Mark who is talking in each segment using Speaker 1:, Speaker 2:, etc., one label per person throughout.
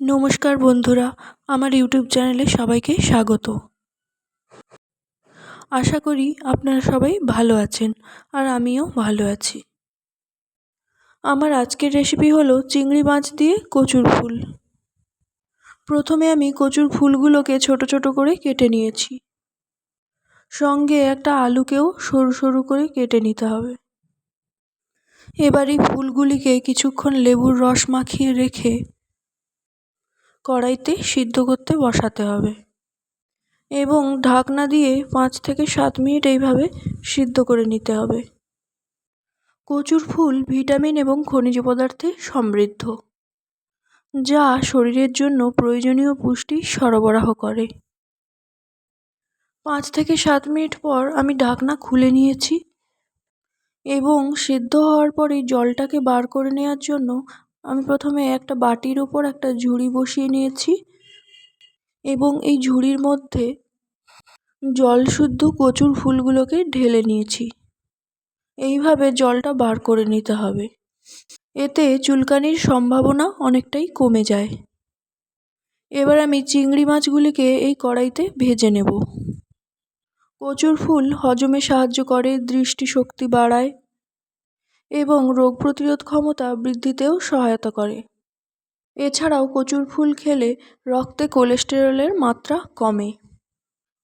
Speaker 1: নমস্কার বন্ধুরা, আমার ইউটিউব চ্যানেলে সবাইকে স্বাগত। আশা করি আপনারা সবাই ভালো আছেন আর আমিও ভালো আছি। আমার আজকের রেসিপি হলো চিংড়ি মাছ দিয়ে কচুর ফুল। প্রথমে আমি কচুর ফুলগুলোকে ছোট ছোট করে কেটে নিয়েছি। সঙ্গে একটা আলুকেও সরু সরু করে কেটে নিতে হবে। এবার এই ফুলগুলিকে কিছুক্ষণ লেবুর রস মাখিয়ে রেখে কড়াইতে সিদ্ধ করতে বসাতে হবে এবং ঢাকনা দিয়ে পাঁচ থেকে সাত মিনিট এইভাবে সিদ্ধ করে নিতে হবে। কচুর ফুল, ভিটামিন এবং খনিজ পদার্থে সমৃদ্ধ, যা শরীরের জন্য প্রয়োজনীয় পুষ্টি সরবরাহ করে। পাঁচ থেকে সাত মিনিট পর আমি ঢাকনা খুলে নিয়েছি এবং সেদ্ধ হওয়ার পরে জলটাকে বার করে নেওয়ার জন্য আমি প্রথমে একটা বাটির ওপর একটা ঝুড়ি বসিয়ে নিয়েছি এবং এই ঝুড়ির মধ্যে জল শুদ্ধ কচুর ফুলগুলোকে ঢেলে নিয়েছি। এইভাবে জলটা বার করে নিতে হবে। এতে চুলকানির সম্ভাবনা অনেকটাই কমে যায়। এবার আমি চিংড়ি মাছগুলিকে এই কড়াইতে ভেজে নেব। কচুর ফুল হজমে সাহায্য করে, দৃষ্টিশক্তি বাড়ায়। এবং রোগ প্রতিরোধ ক্ষমতা বৃদ্ধিতেও সহায়তা করে। এছাড়াও কচুর ফুল খেলে রক্তে কোলেস্টেরলের মাত্রা কমে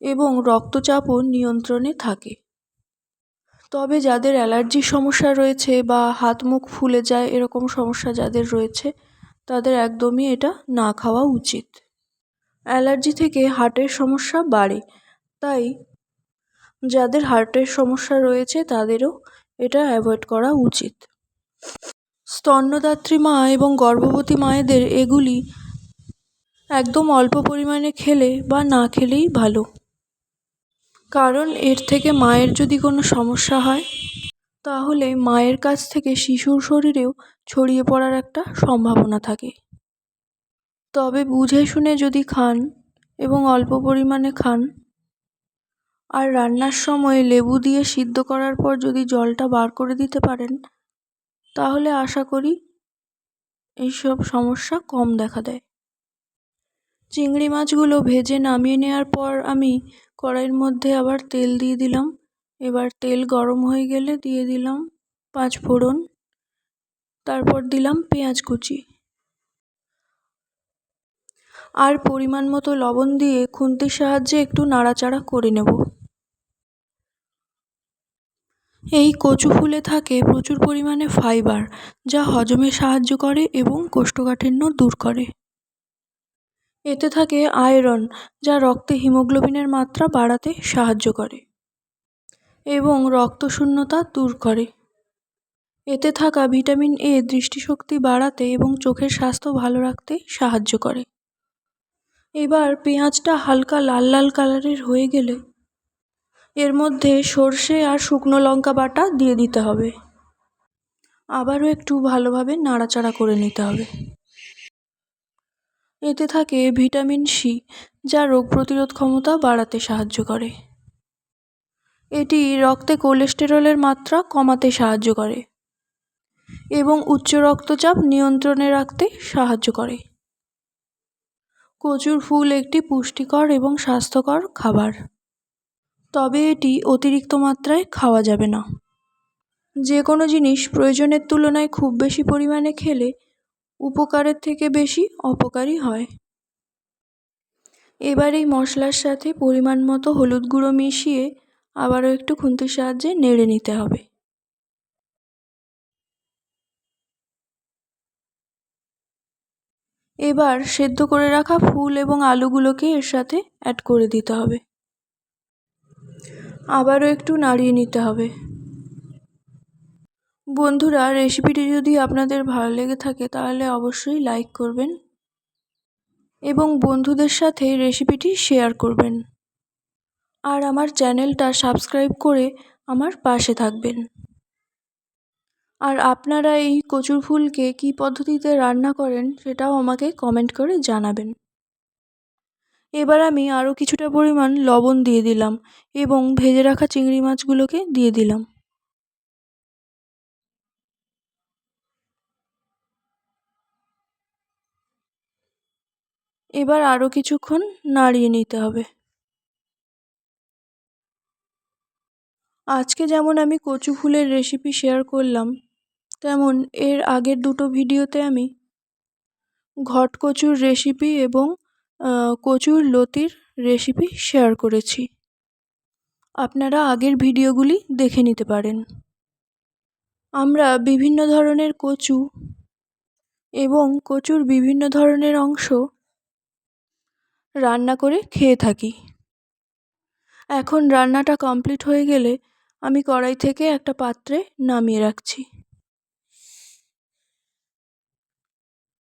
Speaker 1: এবং রক্তচাপও নিয়ন্ত্রণে থাকে। তবে যাদের অ্যালার্জির সমস্যা রয়েছে বা হাত মুখ ফুলে যায় এরকম সমস্যা যাদের রয়েছে, তাদের একদমই এটা না খাওয়া উচিত। অ্যালার্জি থেকে হার্টের সমস্যা বাড়ে, তাই যাদের হার্টের সমস্যা রয়েছে তাদেরও এটা অ্যাভয়েড করা উচিত। স্তন্যদাত্রী মা এবং গর্ভবতী মায়েদের এগুলি একদম অল্প পরিমাণে খেলে বা না খেলেই ভালো। কারণ এর থেকে মায়ের যদি কোনো সমস্যা হয়, তাহলে মায়ের কাছ থেকে শিশুর শরীরেও ছড়িয়ে পড়ার একটা সম্ভাবনা থাকে। তবে বুঝে শুনে যদি খান এবং অল্প পরিমাণে খান আর রান্নার সময় লেবু দিয়ে সিদ্ধ করার পর যদি জলটা বার করে দিতে পারেন, তাহলে আশা করি এইসব সমস্যা কম দেখা দেয়। চিংড়ি মাছগুলো ভেজে নামিয়ে নেওয়ার পর আমি কড়াইয়ের মধ্যে আবার তেল দিয়ে দিলাম। এবার তেল গরম হয়ে গেলে দিয়ে দিলাম পাঁচ ফোড়ন, তারপর দিলাম পেঁয়াজ কুচি। আর পরিমাণ মতো লবণ দিয়ে খুন্তির সাহায্যে একটু নাড়াচাড়া করে নেব। এই কচু ফুলে থাকে প্রচুর পরিমাণে ফাইবার, যা হজমে সাহায্য করে এবং কোষ্ঠকাঠিন্য দূর করে। এতে থাকে আয়রন, যা রক্তে হিমোগ্লোবিনের মাত্রা বাড়াতে সাহায্য করে এবং রক্তশূন্যতা দূর করে। এতে থাকা ভিটামিন এ দৃষ্টিশক্তি বাড়াতে এবং চোখের স্বাস্থ্য ভালো রাখতে সাহায্য করে। এবার পেঁয়াজটা হালকা লাল লাল কালারের হয়ে গেলে এর মধ্যে সর্ষে আর শুকনো লঙ্কা বাটা দিয়ে দিতে হবে। আবারও একটু ভালোভাবে নাড়াচাড়া করে নিতে হবে। এতে থাকে ভিটামিন সি যা রোগ প্রতিরোধ ক্ষমতা বাড়াতে সাহায্য করে। এটি রক্তে কোলেস্টেরলের মাত্রা কমাতে সাহায্য করে এবং উচ্চ রক্তচাপ নিয়ন্ত্রণে রাখতে সাহায্য করে। কচুর ফুল একটি পুষ্টিকর এবং স্বাস্থ্যকর খাবার। তবে এটি অতিরিক্ত মাত্রায় খাওয়া যাবে না। যে কোনো জিনিস প্রয়োজনের তুলনায় খুব বেশি পরিমাণে খেলে উপকারের থেকে বেশি অপকারই হয়। এবার এই মশলার সাথে পরিমাণ মতো হলুদ গুঁড়ো মিশিয়ে আবারও একটু খুন্তির সাহায্যে নেড়ে নিতে হবে। এবার সেদ্ধ করে রাখা ফুল এবং আলুগুলোকে এর সাথে অ্যাড করে দিতে হবে। আবারও একটু নাড়িয়ে নিতে হবে। বন্ধুরা, রেসিপিটি যদি আপনাদের ভালো লেগে থাকে, তাহলে অবশ্যই লাইক করবেন এবং বন্ধুদের সাথে রেসিপিটি শেয়ার করবেন। আর আমার চ্যানেলটা সাবস্ক্রাইব করে আমার পাশে থাকবেন। আর আপনারা এই কচুর ফুলকে কী পদ্ধতিতে রান্না করেন, সেটাও আমাকে কমেন্ট করে জানাবেন। এবার আমি আরও কিছুটা পরিমাণ লবণ দিয়ে দিলাম এবং ভেজে রাখা চিংড়ি মাছগুলোকে দিয়ে দিলাম। এবার আরও কিছুক্ষণ নাড়িয়ে নিতে হবে। আজকে যেমন আমি কচু ফুলের রেসিপি শেয়ার করলাম, তেমন এর আগের দুটো ভিডিওতে আমি ঘট কচুর রেসিপি এবং কচুর লতির রেসিপি শেয়ার করেছি। আপনারা আগের ভিডিওগুলি দেখে নিতে পারেন। আমরা বিভিন্ন ধরনের কচু এবং কচুর বিভিন্ন ধরনের অংশ রান্না করে খেয়ে থাকি। এখন রান্নাটা কমপ্লিট হয়ে গেলে আমি কড়াই থেকে একটা পাত্রে নামিয়ে রাখছি।